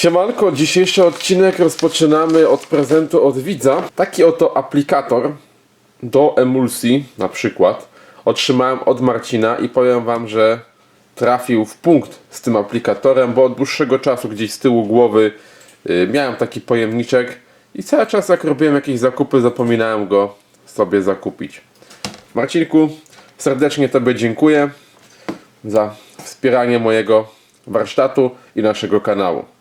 Siemanko, dzisiejszy odcinek rozpoczynamy od prezentu od widza. Taki oto aplikator do emulsji na przykład otrzymałem od Marcina i powiem wam, że trafił w punkt z tym aplikatorem, bo od dłuższego czasu gdzieś z tyłu głowy y, miałem taki pojemniczek i cały czas jak robiłem jakieś zakupy zapominałem go sobie zakupić. Marcinku, serdecznie Tobie dziękuję za wspieranie mojego warsztatu i naszego kanału.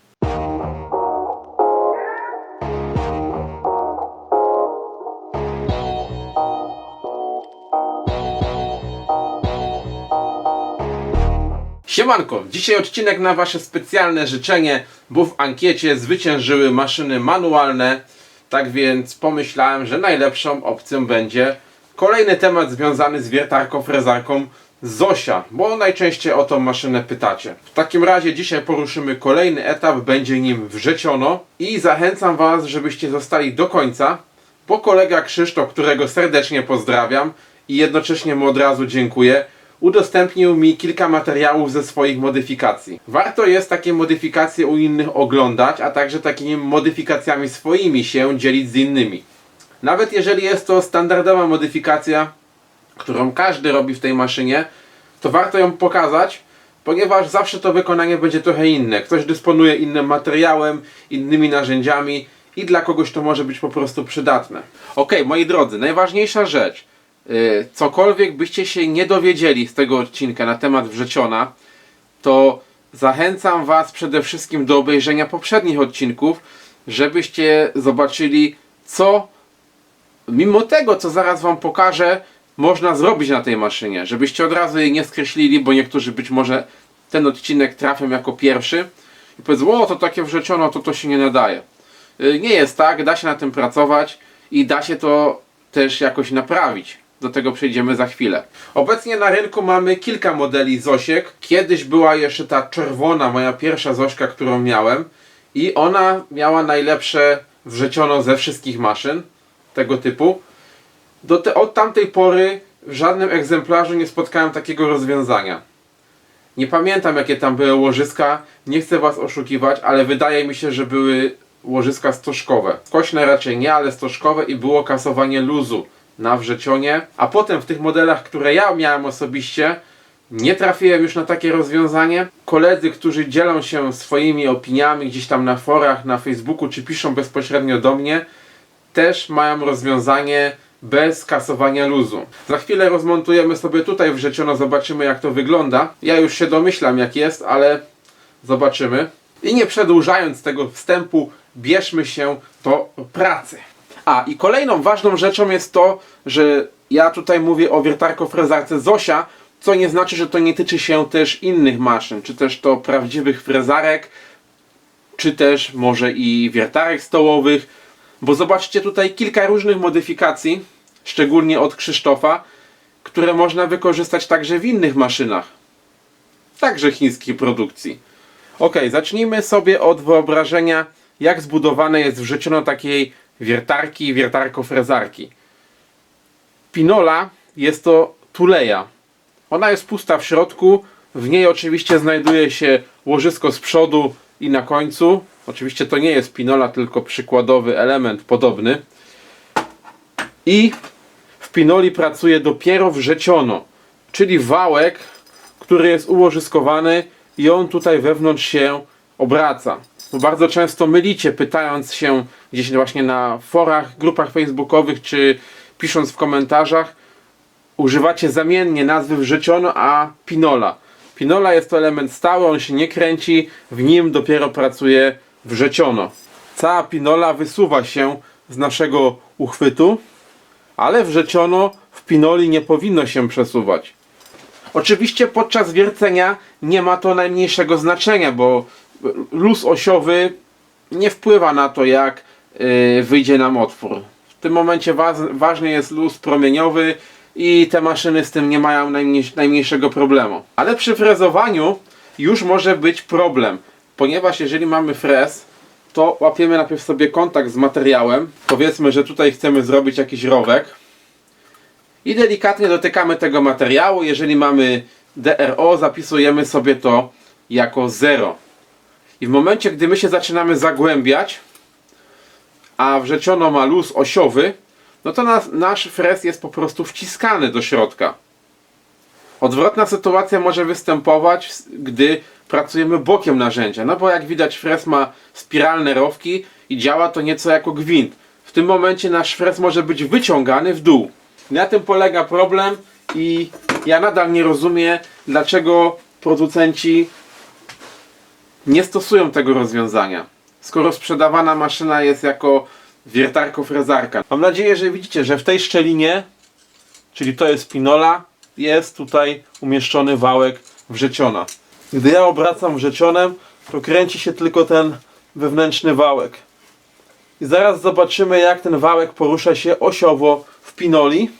Siemanko, dzisiaj odcinek na Wasze specjalne życzenie, bo w ankiecie zwyciężyły maszyny manualne, tak więc pomyślałem, że najlepszą opcją będzie kolejny temat związany z wiertarką, frezarką Zosia, bo najczęściej o tą maszynę pytacie. W takim razie dzisiaj poruszymy kolejny etap, będzie nim wrzeciono i zachęcam Was, żebyście zostali do końca, bo kolega Krzysztof, którego serdecznie pozdrawiam i jednocześnie mu od razu dziękuję, udostępnił mi kilka materiałów ze swoich modyfikacji. Warto jest takie modyfikacje u innych oglądać, a także takimi modyfikacjami swoimi się dzielić z innymi. Nawet jeżeli jest to standardowa modyfikacja, którą każdy robi w tej maszynie, to warto ją pokazać, ponieważ zawsze to wykonanie będzie trochę inne. Ktoś dysponuje innym materiałem, innymi narzędziami i dla kogoś to może być po prostu przydatne. Ok, moi drodzy, najważniejsza rzecz. Yy, Cokolwiek byście się nie dowiedzieli z tego odcinka na temat wrzeciona, to zachęcam Was przede wszystkim do obejrzenia poprzednich odcinków, żebyście zobaczyli, co mimo tego, co zaraz Wam pokażę, można zrobić na tej maszynie. Żebyście od razu jej nie skreślili, bo niektórzy być może ten odcinek trafią jako pierwszy i powiedzą, o to takie wrzeciono, to to się nie nadaje. Yy, Nie jest tak, da się na tym pracować i da się to też jakoś naprawić. Do tego przejdziemy za chwilę. Obecnie na rynku mamy kilka modeli Zosiek. Kiedyś była jeszcze ta czerwona, moja pierwsza Zośka, którą miałem. I ona miała najlepsze wrzeciono ze wszystkich maszyn tego typu. Do te, od tamtej pory w żadnym egzemplarzu nie spotkałem takiego rozwiązania. Nie pamiętam jakie tam były łożyska, nie chcę was oszukiwać, ale wydaje mi się, że były łożyska stożkowe. Skośne raczej nie, ale stożkowe i było kasowanie luzu na wrzecionie. A potem w tych modelach, które ja miałem osobiście, nie trafiłem już na takie rozwiązanie. Koledzy, którzy dzielą się swoimi opiniami gdzieś tam na forach, na Facebooku, czy piszą bezpośrednio do mnie, też mają rozwiązanie bez kasowania luzu. Za chwilę rozmontujemy sobie tutaj wrzeciono, zobaczymy jak to wygląda. Ja już się domyślam jak jest, ale zobaczymy. I nie przedłużając tego wstępu, bierzmy się do pracy. A i kolejną ważną rzeczą jest to, że ja tutaj mówię o wiertarko-frezarce Zosia, co nie znaczy, że to nie tyczy się też innych maszyn, czy też to prawdziwych frezarek, czy też może i wiertarek stołowych, bo zobaczcie tutaj kilka różnych modyfikacji, szczególnie od Krzysztofa, które można wykorzystać także w innych maszynach, także chińskiej produkcji. Ok, zacznijmy sobie od wyobrażenia, jak zbudowane jest wrzeciono takiej wiertarki, wiertarko-frezarki. Pinola jest to tuleja. Ona jest pusta w środku, w niej oczywiście znajduje się łożysko z przodu i na końcu. Oczywiście to nie jest pinola, tylko przykładowy element podobny. I w pinoli pracuje dopiero wrzeciono, czyli wałek, który jest ułożyskowany i on tutaj wewnątrz się obraca. Bardzo często mylicie, pytając się gdzieś właśnie na forach, grupach facebookowych, czy pisząc w komentarzach, używacie zamiennie nazwy wrzeciono, a pinola. Pinola jest to element stały, on się nie kręci, w nim dopiero pracuje wrzeciono. Cała pinola wysuwa się z naszego uchwytu, ale wrzeciono w pinoli nie powinno się przesuwać. Oczywiście podczas wiercenia nie ma to najmniejszego znaczenia, bo luz osiowy nie wpływa na to, jak yy, wyjdzie nam otwór. W tym momencie wa ważny jest luz promieniowy i te maszyny z tym nie mają najmniej najmniejszego problemu. Ale przy frezowaniu już może być problem, ponieważ jeżeli mamy frez, to łapiemy najpierw sobie kontakt z materiałem. Powiedzmy, że tutaj chcemy zrobić jakiś rowek i delikatnie dotykamy tego materiału. Jeżeli mamy DRO, zapisujemy sobie to jako 0. I w momencie, gdy my się zaczynamy zagłębiać, a wrzeciono ma luz osiowy, no to nas, nasz fres jest po prostu wciskany do środka. Odwrotna sytuacja może występować, gdy pracujemy bokiem narzędzia. No bo jak widać fres ma spiralne rowki i działa to nieco jako gwint. W tym momencie nasz fres może być wyciągany w dół. Na tym polega problem i ja nadal nie rozumiem, dlaczego producenci nie stosują tego rozwiązania. Skoro sprzedawana maszyna jest jako wiertarko-frezarka. Mam nadzieję, że widzicie, że w tej szczelinie, czyli to jest pinola, jest tutaj umieszczony wałek wrzeciona. Gdy ja obracam wrzecionem, to kręci się tylko ten wewnętrzny wałek. I zaraz zobaczymy, jak ten wałek porusza się osiowo w pinoli.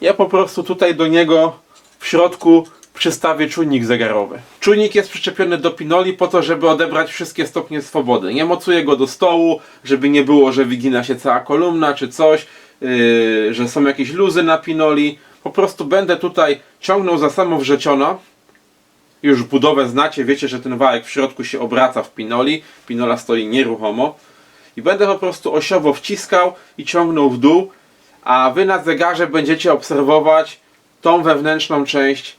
Ja po prostu tutaj do niego w środku przystawię czujnik zegarowy. Czujnik jest przyczepiony do pinoli po to, żeby odebrać wszystkie stopnie swobody. Nie mocuję go do stołu, żeby nie było, że wygina się cała kolumna czy coś, yy, że są jakieś luzy na pinoli. Po prostu będę tutaj ciągnął za samo wrzeciono. Już budowę znacie, wiecie, że ten wałek w środku się obraca w pinoli. Pinola stoi nieruchomo. I będę po prostu osiowo wciskał i ciągnął w dół, a wy na zegarze będziecie obserwować tą wewnętrzną część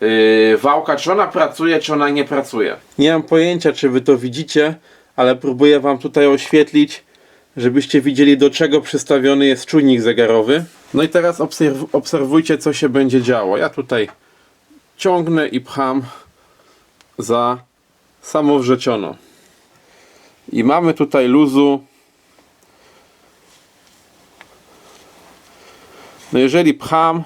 yy, wałka, czy ona pracuje, czy ona nie pracuje. Nie mam pojęcia, czy wy to widzicie, ale próbuję wam tutaj oświetlić, żebyście widzieli, do czego przystawiony jest czujnik zegarowy. No i teraz obserw obserwujcie, co się będzie działo. Ja tutaj ciągnę i pcham za samo wrzeciono. I mamy tutaj luzu. No jeżeli pcham,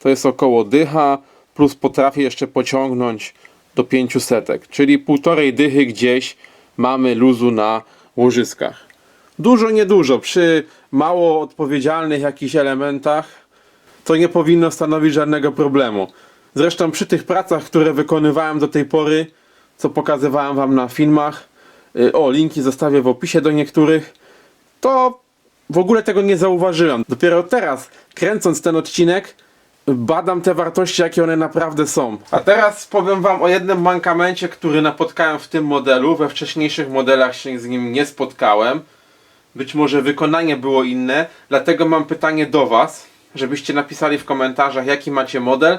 to jest około dycha, plus potrafię jeszcze pociągnąć do 500, czyli półtorej dychy gdzieś mamy luzu na łożyskach. Dużo, niedużo. Przy mało odpowiedzialnych jakichś elementach to nie powinno stanowić żadnego problemu. Zresztą przy tych pracach, które wykonywałem do tej pory, co pokazywałem Wam na filmach, y, o, linki zostawię w opisie do niektórych, to w ogóle tego nie zauważyłem. Dopiero teraz, kręcąc ten odcinek, badam te wartości, jakie one naprawdę są. A teraz powiem Wam o jednym mankamencie, który napotkałem w tym modelu. We wcześniejszych modelach się z nim nie spotkałem. Być może wykonanie było inne, dlatego mam pytanie do Was, żebyście napisali w komentarzach, jaki macie model,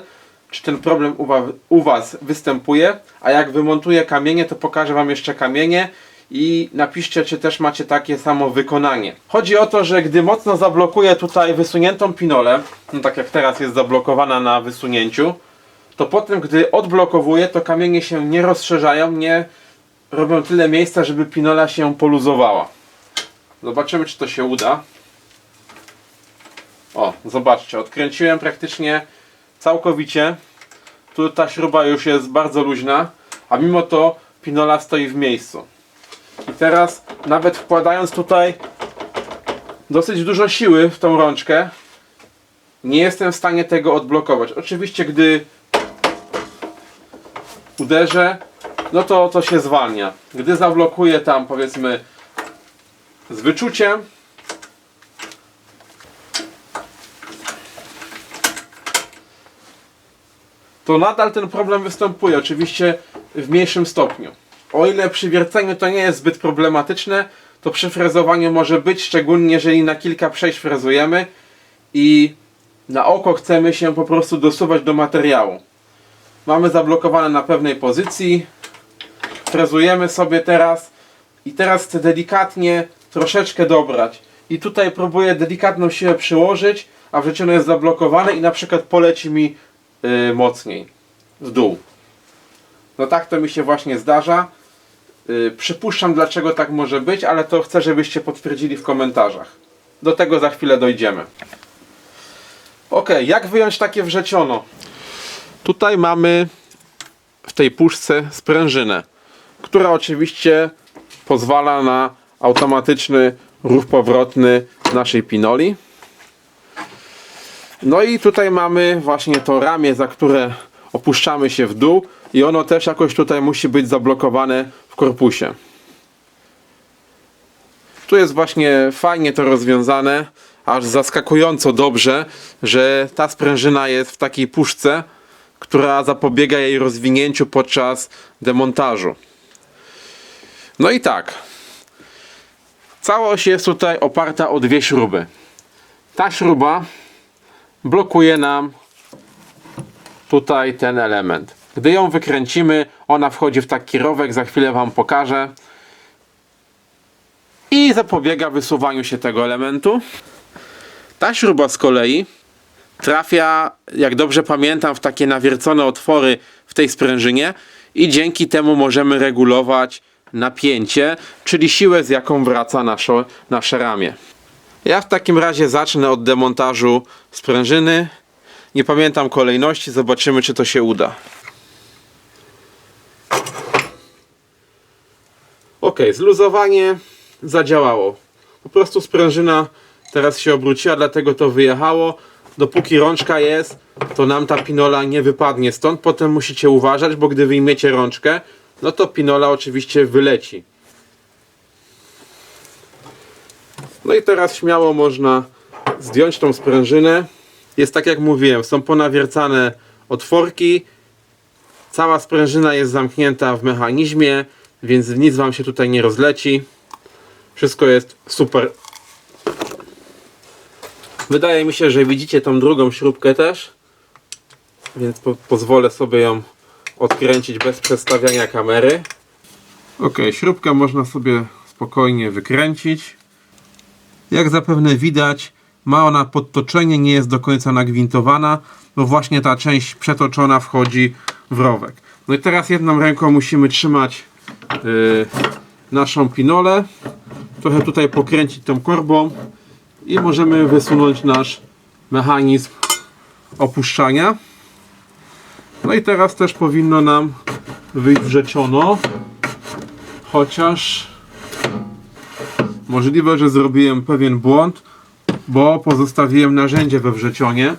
czy ten problem u, wa u Was występuje, a jak wymontuję kamienie, to pokażę Wam jeszcze kamienie i napiszcie, czy też macie takie samo wykonanie. Chodzi o to, że gdy mocno zablokuję tutaj wysuniętą pinolę, no tak jak teraz jest zablokowana na wysunięciu, to potem, gdy odblokowuję, to kamienie się nie rozszerzają, nie robią tyle miejsca, żeby pinola się poluzowała. Zobaczymy, czy to się uda. O, zobaczcie, odkręciłem praktycznie całkowicie. Tu ta śruba już jest bardzo luźna, a mimo to pinola stoi w miejscu. I teraz, nawet wkładając tutaj dosyć dużo siły w tą rączkę, nie jestem w stanie tego odblokować. Oczywiście, gdy uderzę, no to to się zwalnia. Gdy zablokuję tam, powiedzmy, z wyczuciem, to nadal ten problem występuje, oczywiście w mniejszym stopniu. O ile przy wierceniu to nie jest zbyt problematyczne, to przy frezowaniu może być, szczególnie jeżeli na kilka przejść frezujemy i na oko chcemy się po prostu dosuwać do materiału. Mamy zablokowane na pewnej pozycji, frezujemy sobie teraz i teraz chcę delikatnie troszeczkę dobrać. I tutaj próbuję delikatną siłę przyłożyć, a wrzeciono jest zablokowane i na przykład poleci mi yy, mocniej w dół. No tak to mi się właśnie zdarza. Yy, przypuszczam dlaczego tak może być, ale to chcę żebyście potwierdzili w komentarzach. Do tego za chwilę dojdziemy. Ok, jak wyjąć takie wrzeciono? Tutaj mamy w tej puszce sprężynę, która oczywiście pozwala na automatyczny ruch powrotny naszej pinoli. No i tutaj mamy właśnie to ramię, za które opuszczamy się w dół i ono też jakoś tutaj musi być zablokowane w korpusie. Tu jest właśnie fajnie to rozwiązane, aż zaskakująco dobrze, że ta sprężyna jest w takiej puszce, która zapobiega jej rozwinięciu podczas demontażu. No i tak. Całość jest tutaj oparta o dwie śruby. Ta śruba blokuje nam tutaj ten element. Gdy ją wykręcimy, ona wchodzi w taki rowek, za chwilę Wam pokażę. I zapobiega wysuwaniu się tego elementu. Ta śruba z kolei trafia, jak dobrze pamiętam, w takie nawiercone otwory w tej sprężynie i dzięki temu możemy regulować napięcie, czyli siłę, z jaką wraca nasze, nasze ramię. Ja w takim razie zacznę od demontażu sprężyny. Nie pamiętam kolejności, zobaczymy czy to się uda. Ok, zluzowanie zadziałało. Po prostu sprężyna teraz się obróciła, dlatego to wyjechało. Dopóki rączka jest, to nam ta pinola nie wypadnie stąd. Potem musicie uważać, bo gdy wyjmiecie rączkę, no to pinola oczywiście wyleci. No i teraz śmiało można zdjąć tą sprężynę. Jest tak jak mówiłem, są ponawiercane otworki. Cała sprężyna jest zamknięta w mechanizmie, więc nic Wam się tutaj nie rozleci. Wszystko jest super. Wydaje mi się, że widzicie tą drugą śrubkę też, więc po pozwolę sobie ją odkręcić bez przestawiania kamery. Ok, śrubkę można sobie spokojnie wykręcić. Jak zapewne widać, ma ona podtoczenie, nie jest do końca nagwintowana, bo właśnie ta część przetoczona wchodzi No i teraz jedną ręką musimy trzymać yy, naszą pinolę, trochę tutaj pokręcić tą korbą i możemy wysunąć nasz mechanizm opuszczania. No i teraz też powinno nam wyjść wrzeciono, chociaż Możliwe, że zrobiłem pewien błąd, bo pozostawiłem narzędzie we wrzecionie.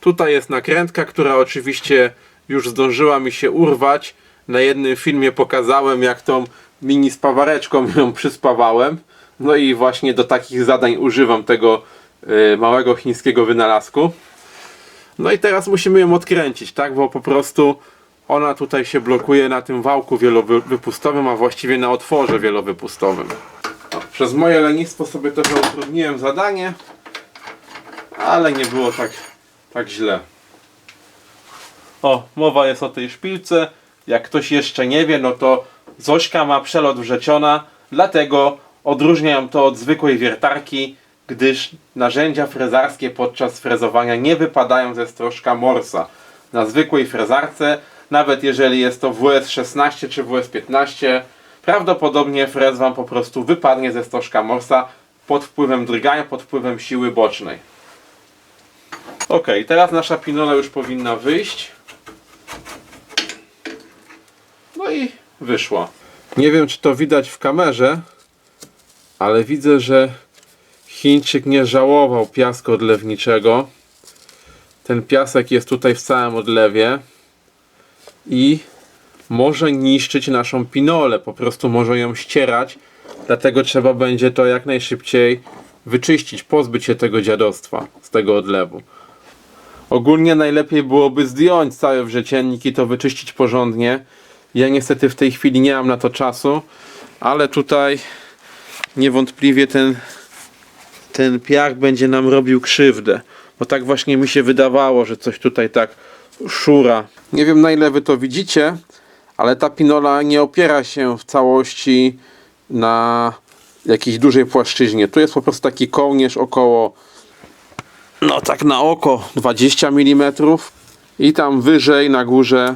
Tutaj jest nakrętka, która oczywiście już zdążyła mi się urwać. Na jednym filmie pokazałem, jak tą mini spawareczką ją przyspawałem. No i właśnie do takich zadań używam tego y, małego chińskiego wynalazku. No i teraz musimy ją odkręcić, tak? Bo po prostu ona tutaj się blokuje na tym wałku wielowypustowym, a właściwie na otworze wielowypustowym. Przez moje lenistwo sobie trochę utrudniłem zadanie, ale nie było tak, tak źle. O, mowa jest o tej szpilce. Jak ktoś jeszcze nie wie, no to Zośka ma przelot wrzeciona, dlatego odróżniam to od zwykłej wiertarki, gdyż narzędzia frezarskie podczas frezowania nie wypadają ze strożka morsa. Na zwykłej frezarce, nawet jeżeli jest to WS16 czy WS15, prawdopodobnie frez Wam po prostu wypadnie ze stożka morsa pod wpływem drgania, pod wpływem siły bocznej. Ok, teraz nasza pinola już powinna wyjść. No i wyszła. Nie wiem, czy to widać w kamerze, ale widzę, że Chińczyk nie żałował piasku odlewniczego. Ten piasek jest tutaj w całym odlewie i może niszczyć naszą pinolę, po prostu może ją ścierać, dlatego trzeba będzie to jak najszybciej wyczyścić, pozbyć się tego dziadostwa z tego odlewu. Ogólnie najlepiej byłoby zdjąć cały wrzeciennik i to wyczyścić porządnie. Ja niestety w tej chwili nie mam na to czasu, ale tutaj niewątpliwie ten, ten piach będzie nam robił krzywdę. Bo tak właśnie mi się wydawało, że coś tutaj tak szura. Nie wiem na ile wy to widzicie, ale ta pinola nie opiera się w całości na jakiejś dużej płaszczyźnie. Tu jest po prostu taki kołnierz około no tak na oko 20 mm i tam wyżej na górze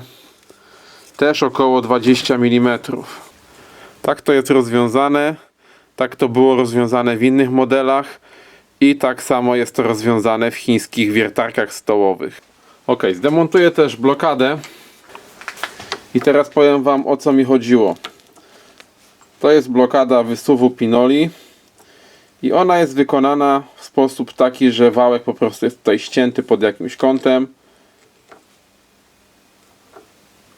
też około 20 mm. Tak to jest rozwiązane. Tak to było rozwiązane w innych modelach i tak samo jest to rozwiązane w chińskich wiertarkach stołowych. Ok, zdemontuję też blokadę i teraz powiem Wam o co mi chodziło. To jest blokada wysuwu pinoli i ona jest wykonana w sposób taki, że wałek po prostu jest tutaj ścięty pod jakimś kątem.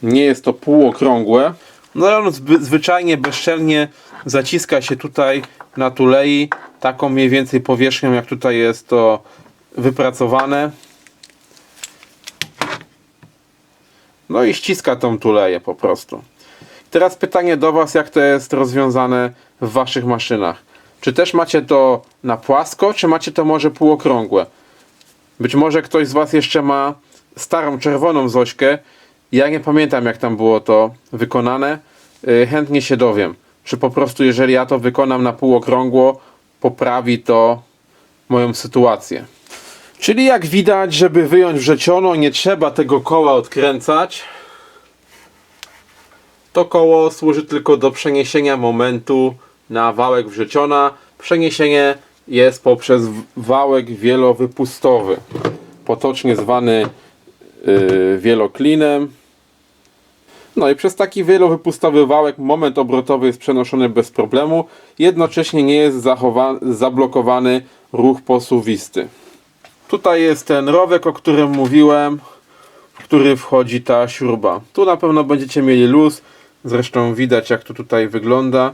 Nie jest to półokrągłe. No on zwyczajnie, bezczelnie zaciska się tutaj na tulei taką mniej więcej powierzchnią jak tutaj jest to wypracowane. No i ściska tą tuleję po prostu. Teraz pytanie do Was, jak to jest rozwiązane w Waszych maszynach. Czy też macie to na płasko, czy macie to może półokrągłe? Być może ktoś z Was jeszcze ma starą czerwoną Zośkę. Ja nie pamiętam, jak tam było to wykonane. Yy, Chętnie się dowiem. Czy po prostu, jeżeli ja to wykonam na półokrągło, poprawi to moją sytuację. Czyli jak widać, żeby wyjąć wrzeciono, nie trzeba tego koła odkręcać. To koło służy tylko do przeniesienia momentu na wałek wrzeciona. Przeniesienie jest poprzez wałek wielowypustowy, potocznie zwany yy, wieloklinem. No i przez taki wielowypustowy wałek moment obrotowy jest przenoszony bez problemu. Jednocześnie nie jest zablokowany ruch posuwisty. Tutaj jest ten rowek, o którym mówiłem, w który wchodzi ta śruba. Tu na pewno będziecie mieli luz. Zresztą widać jak to tutaj wygląda.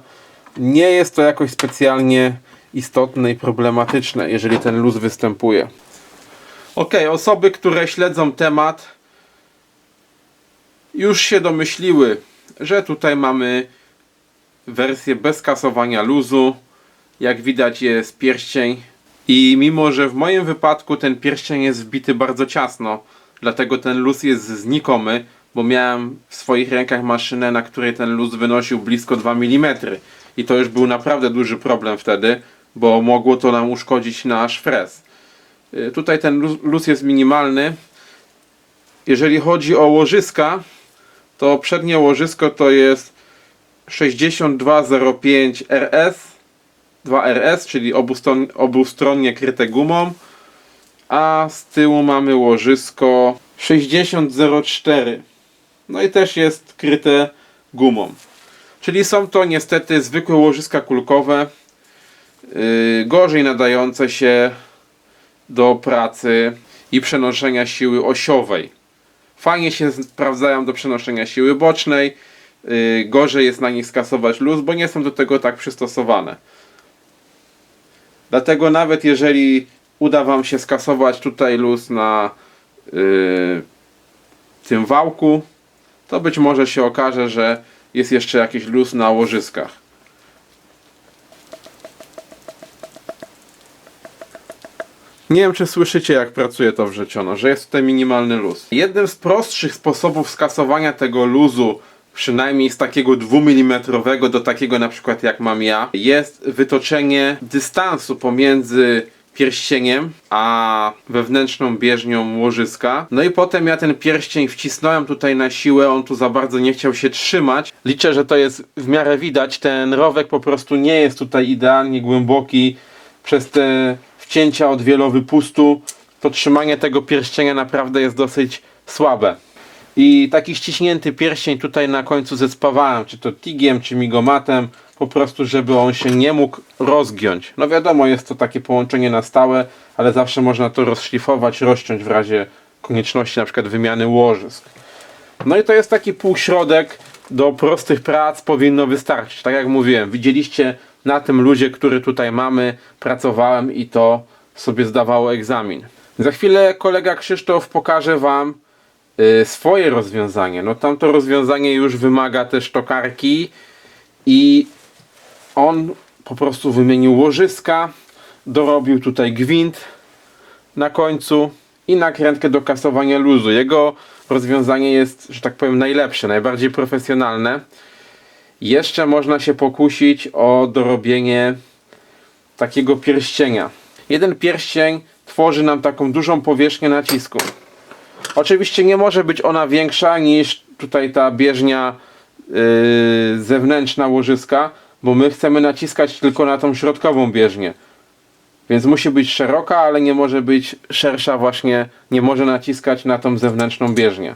Nie jest to jakoś specjalnie istotne i problematyczne, jeżeli ten luz występuje. Ok, osoby, które śledzą temat, już się domyśliły, że tutaj mamy wersję bez kasowania luzu. Jak widać jest pierścień i mimo, że w moim wypadku ten pierścień jest wbity bardzo ciasno, dlatego ten luz jest znikomy, bo miałem w swoich rękach maszynę, na której ten luz wynosił blisko 2 mm i to już był naprawdę duży problem wtedy, bo mogło to nam uszkodzić nasz frez. Y, Tutaj ten luz, jest minimalny. Jeżeli chodzi o łożyska, to przednie łożysko to jest 6205 RS 2RS, czyli obustron, obustronnie kryte gumą, a z tyłu mamy łożysko 6004. No i też jest kryte gumą. Czyli są to niestety zwykłe łożyska kulkowe, yy, gorzej nadające się do pracy i przenoszenia siły osiowej. Fajnie się sprawdzają do przenoszenia siły bocznej. Yy, gorzej jest na nich skasować luz, bo nie są do tego tak przystosowane. Dlatego nawet jeżeli uda Wam się skasować tutaj luz na yy, tym wałku, to być może się okaże, że jest jeszcze jakiś luz na łożyskach. Nie wiem, czy słyszycie, jak pracuje to wrzeciono, że jest tutaj minimalny luz. Jednym z prostszych sposobów skasowania tego luzu, przynajmniej z takiego 2 mm do takiego na przykład jak mam ja, jest wytoczenie dystansu pomiędzy pierścieniem a wewnętrzną bieżnią łożyska. No i potem ja ten pierścień wcisnąłem tutaj na siłę, on tu za bardzo nie chciał się trzymać. Liczę, że to jest w miarę widać, ten rowek po prostu nie jest tutaj idealnie głęboki przez te wcięcia od wielowypustu. To trzymanie tego pierścienia naprawdę jest dosyć słabe. I taki ściśnięty pierścień tutaj na końcu zespawałem, czy to tigiem, czy migomatem, po prostu, żeby on się nie mógł rozgiąć. No wiadomo, jest to takie połączenie na stałe, ale zawsze można to rozszlifować, rozciąć w razie konieczności na przykład wymiany łożysk. No i to jest taki półśrodek do prostych prac powinno wystarczyć. Tak jak mówiłem, widzieliście na tym ludzie, który tutaj mamy, pracowałem i to sobie zdawało egzamin. Za chwilę kolega Krzysztof pokaże Wam swoje rozwiązanie. No tamto rozwiązanie już wymaga też tokarki i on po prostu wymienił łożyska, dorobił tutaj gwint na końcu i nakrętkę do kasowania luzu. Jego rozwiązanie jest, że tak powiem, najlepsze, najbardziej profesjonalne. Jeszcze można się pokusić o dorobienie takiego pierścienia. Jeden pierścień tworzy nam taką dużą powierzchnię nacisku. Oczywiście nie może być ona większa niż tutaj ta bieżnia yy, zewnętrzna łożyska, bo my chcemy naciskać tylko na tą środkową bieżnię. Więc musi być szeroka, ale nie może być szersza właśnie, nie może naciskać na tą zewnętrzną bieżnię.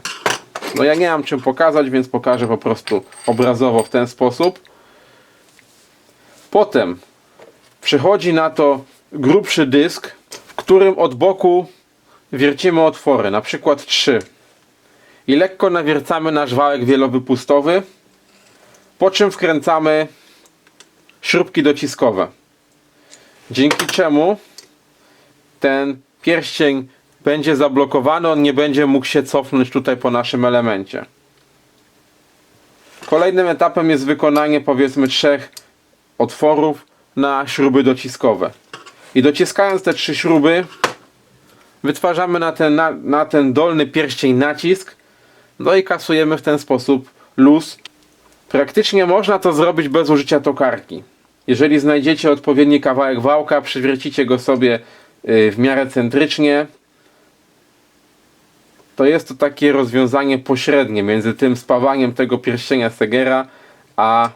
No ja nie mam czym pokazać, więc pokażę po prostu obrazowo w ten sposób. Potem przychodzi na to grubszy dysk, w którym od boku wiercimy otwory, na przykład 3. I lekko nawiercamy nasz wałek wielowypustowy, po czym wkręcamy śrubki dociskowe. Dzięki czemu ten pierścień będzie zablokowany, on nie będzie mógł się cofnąć tutaj po naszym elemencie. Kolejnym etapem jest wykonanie powiedzmy trzech otworów na śruby dociskowe. I dociskając te trzy śruby wytwarzamy na ten, na, na ten dolny pierścień nacisk no i kasujemy w ten sposób luz. Praktycznie można to zrobić bez użycia tokarki. Jeżeli znajdziecie odpowiedni kawałek wałka, przywiercicie go sobie y, w miarę centrycznie, to jest to takie rozwiązanie pośrednie między tym spawaniem tego pierścienia Segera, a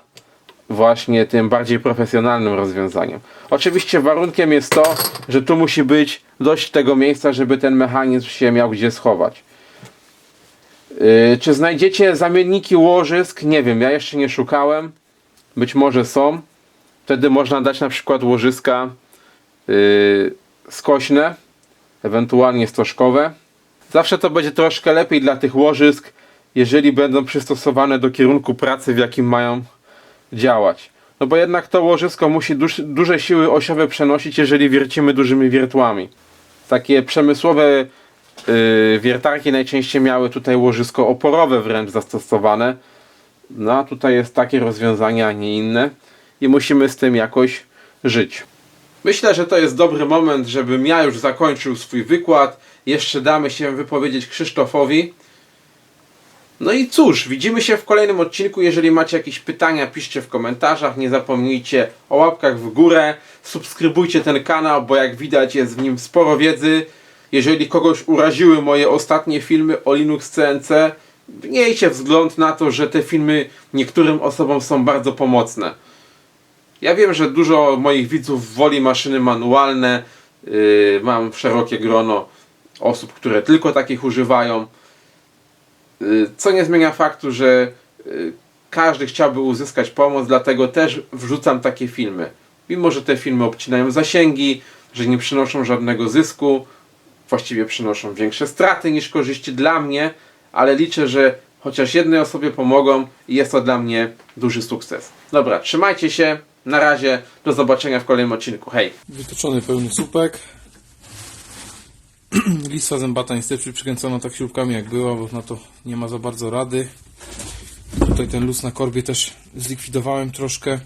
właśnie tym bardziej profesjonalnym rozwiązaniem. Oczywiście warunkiem jest to, że tu musi być dość tego miejsca, żeby ten mechanizm się miał gdzie schować. Yy, czy znajdziecie zamienniki łożysk? Nie wiem, ja jeszcze nie szukałem. Być może są. Wtedy można dać na przykład łożyska yy, skośne, ewentualnie stożkowe. Zawsze to będzie troszkę lepiej dla tych łożysk, jeżeli będą przystosowane do kierunku pracy, w jakim mają działać. No bo jednak to łożysko musi duż, duże siły osiowe przenosić, jeżeli wiercimy dużymi wiertłami. Takie przemysłowe yy, wiertarki najczęściej miały tutaj łożysko oporowe wręcz zastosowane. No a tutaj jest takie rozwiązanie, a nie inne. I musimy z tym jakoś żyć. Myślę, że to jest dobry moment, żebym ja już zakończył swój wykład. Jeszcze damy się wypowiedzieć Krzysztofowi. No i cóż, widzimy się w kolejnym odcinku. Jeżeli macie jakieś pytania, piszcie w komentarzach. Nie zapomnijcie o łapkach w górę. Subskrybujcie ten kanał, bo jak widać jest w nim sporo wiedzy. Jeżeli kogoś uraziły moje ostatnie filmy o Linux CNC, miejcie wzgląd na to, że te filmy niektórym osobom są bardzo pomocne. Ja wiem, że dużo moich widzów woli maszyny manualne. Yy, mam szerokie grono osób, które tylko takich używają. Yy, co nie zmienia faktu, że yy, każdy chciałby uzyskać pomoc, dlatego też wrzucam takie filmy. Mimo, że te filmy obcinają zasięgi, że nie przynoszą żadnego zysku, właściwie przynoszą większe straty niż korzyści dla mnie, ale liczę, że chociaż jednej osobie pomogą i jest to dla mnie duży sukces. Dobra, trzymajcie się, na razie, do zobaczenia w kolejnym odcinku, hej! Wytoczony pełny słupek. Listwa zębata niestety przykręcona tak śrubkami jak była, bo na to nie ma za bardzo rady. Tutaj ten luz na korbie też zlikwidowałem troszkę.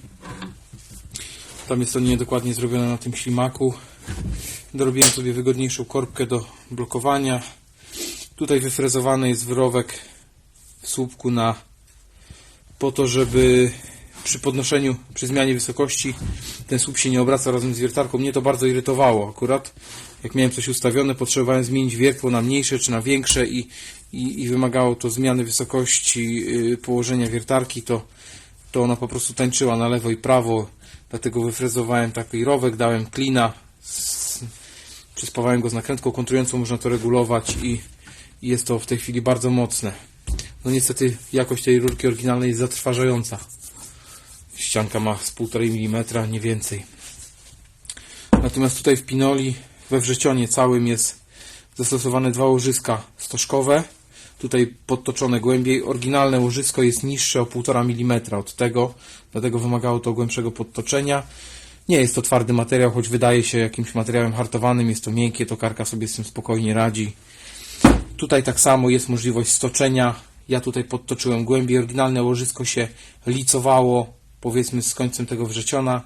Tam jest to niedokładnie zrobione na tym ślimaku. Dorobiłem sobie wygodniejszą korbkę do blokowania. Tutaj wyfrezowany jest wyrowek w słupku na po to, żeby przy podnoszeniu, przy zmianie wysokości ten słup się nie obraca razem z wiertarką. Mnie to bardzo irytowało akurat. Jak miałem coś ustawione, potrzebowałem zmienić wiertło na mniejsze czy na większe i, i, i wymagało to zmiany wysokości yy, położenia wiertarki, to, to ona po prostu tańczyła na lewo i prawo. Dlatego wyfrezowałem taki rowek, dałem klina, przyspawałem go z nakrętką kontrującą, można to regulować i, i jest to w tej chwili bardzo mocne. No niestety jakość tej rurki oryginalnej jest zatrważająca. Ścianka ma z 1,5 mm, nie więcej. Natomiast tutaj w pinoli, we wrzecionie całym jest zastosowane dwa łożyska stożkowe. Tutaj podtoczone głębiej. Oryginalne łożysko jest niższe o 1,5 mm od tego, dlatego wymagało to głębszego podtoczenia. Nie jest to twardy materiał, choć wydaje się jakimś materiałem hartowanym. Jest to miękkie, to karka sobie z tym spokojnie radzi. Tutaj tak samo jest możliwość stoczenia. Ja tutaj podtoczyłem głębiej. Oryginalne łożysko się licowało, powiedzmy z końcem tego wrzeciona.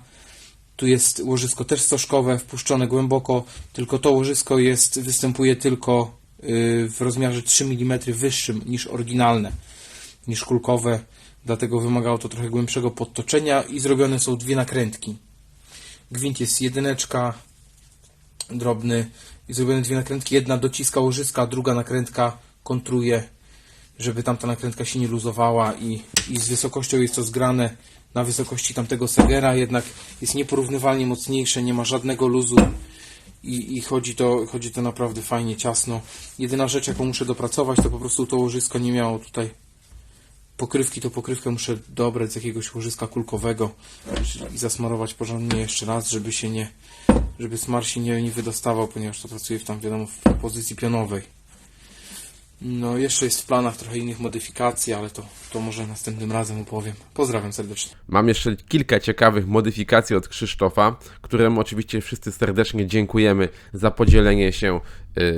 Tu jest łożysko też stożkowe, wpuszczone głęboko, tylko to łożysko jest, występuje tylko yy, w rozmiarze 3 mm wyższym niż oryginalne, niż kulkowe, dlatego wymagało to trochę głębszego podtoczenia i zrobione są dwie nakrętki. Gwint jest jedyneczka, drobny i zrobione dwie nakrętki. Jedna dociska łożyska, druga nakrętka kontruje, żeby tamta nakrętka się nie luzowała i, i z wysokością jest to zgrane na wysokości tamtego segera, jednak jest nieporównywalnie mocniejsze, nie ma żadnego luzu i, i chodzi, to, chodzi to naprawdę fajnie ciasno. Jedyna rzecz, jaką muszę dopracować, to po prostu to łożysko nie miało tutaj pokrywki, to pokrywkę muszę dobrać z jakiegoś łożyska kulkowego i zasmarować porządnie jeszcze raz, żeby się nie, żeby smar się nie, nie wydostawał, ponieważ to pracuje w tam wiadomo w pozycji pionowej. No, jeszcze jest w planach trochę innych modyfikacji, ale to, to może następnym razem opowiem. Pozdrawiam serdecznie. Mam jeszcze kilka ciekawych modyfikacji od Krzysztofa, któremu oczywiście wszyscy serdecznie dziękujemy za podzielenie się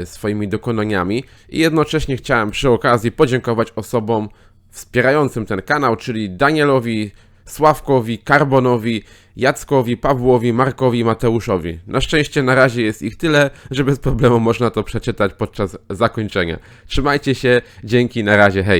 y, swoimi dokonaniami i jednocześnie chciałem przy okazji podziękować osobom, wspierającym ten kanał, czyli Danielowi, Sławkowi, Karbonowi, Jackowi, Pawłowi, Markowi, Mateuszowi. Na szczęście na razie jest ich tyle, że bez problemu można to przeczytać podczas zakończenia. Trzymajcie się, dzięki, na razie, hej.